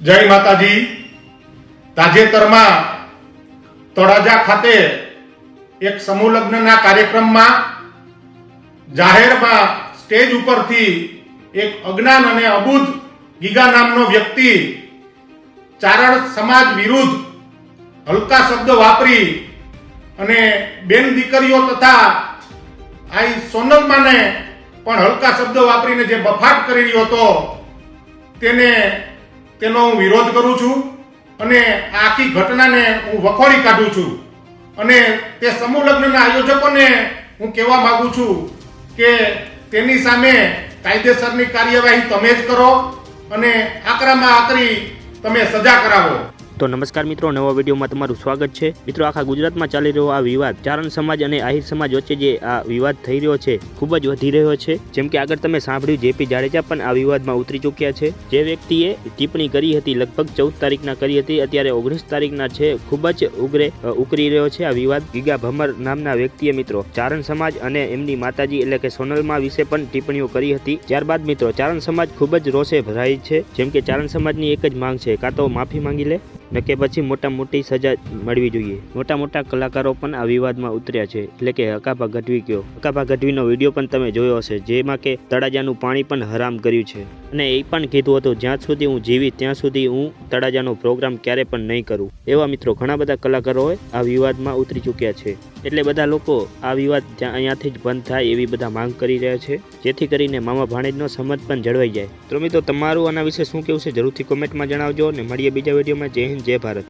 જય માતાજી. તાજેતરમાં તળાજા ખાતે એક સમૂહ લગ્નના કાર્યક્રમમાં જાહેરમાં સ્ટેજ ઉપરથી એક અજ્ઞાન અને અબુધ ગીગા નામનો વ્યક્તિ ચારણ સમાજ વિરુદ્ધ હલકા શબ્દ વાપરી અને બેન દીકરીઓ તથા આઈ સોનલમાને પણ હલકા શબ્દ વાપરીને જે બફાટ કરી રહ્યો હતો, તેને તેનો હું વિરોધ કરું છું અને આખી ઘટનાને હું વખોડી કાઢું છું. અને તે સમૂહ લગ્નના આયોજકોને હું કહેવા માગું છું કે તેની સામે કાયદેસરની કાર્યવાહી તમે જ કરો અને આકરામાં આકરી તમે સજા કરાવો. તો નમસ્કાર મિત્રો, નવા વિડીયોમાં તમારું સ્વાગત છે. મિત્રો, આખા ગુજરાતમાં ચાલી રહ્યો આ વિવાદ, ચારણ સમાજ અને આહિર સમાજ વચ્ચે જે આ વિવાદ થઈ રહ્યો છે, ખૂબ જ વધી રહ્યો છે. જેમ કે આગળ તમે સાંભળ્યું જેપી જાડેજા પણ આ વિવાદમાં ઉતરી ચૂક્યા છે. જે વ્યક્તિએ ટિપ્પણી કરી હતી, લગભગ ચૌદ તારીખના કરી હતી, અત્યારે ઓગણીસ તારીખના છે. ખૂબ જ ઉગ્રે ઉકરી રહ્યો છે આ વિવાદ. ગીગા ભમર નામના વ્યક્તિએ મિત્રો, ચારણ સમાજ અને એમની માતાજી એટલે કે સોનલમાં વિશે પણ ટિપ્પણીઓ કરી હતી. ત્યારબાદ મિત્રો, ચારણ સમાજ ખૂબ જ રોષે ભરાય છે. જેમ કે ચારણ સમાજની એક જ માંગ છે, કાં તો માફી માંગી લે? ને કે પછી મોટા મોટી સજા મળવી જોઈએ. મોટા મોટા કલાકારો પણ આ વિવાદમાં ઉતર્યા છે. એટલે કે હકાભા ગઢવી ગયો હકાભા ગઢવીનો વીડિયો પણ તમે જોયો હશે, જેમાં કે તળાજાનું પાણી પણ હરામ કર્યું છે. અને એ પણ કીધું હતું, જ્યાં સુધી હું જીવી ત્યાં સુધી હું તળાજાનો પ્રોગ્રામ ક્યારે પણ નહીં કરું. એવા મિત્રો ઘણા બધા કલાકારોએ આ વિવાદમાં ઉતરી ચૂક્યા છે. એટલે બધા લોકો આ વિવાદ ત્યાં અહીંયાથી જ બંધ થાય એવી બધા માંગ કરી રહ્યા છે. જેથી કરીને મામા ભાણેજનો સંમત પણ જળવાઈ જાય. તો મિત્રો, તમારું આના વિશે શું કેવું છે જરૂરથી કોમેન્ટમાં જણાવજો અને મળીએ બીજા વિડીયોમાં. જય હિન્દ, જય ભારત.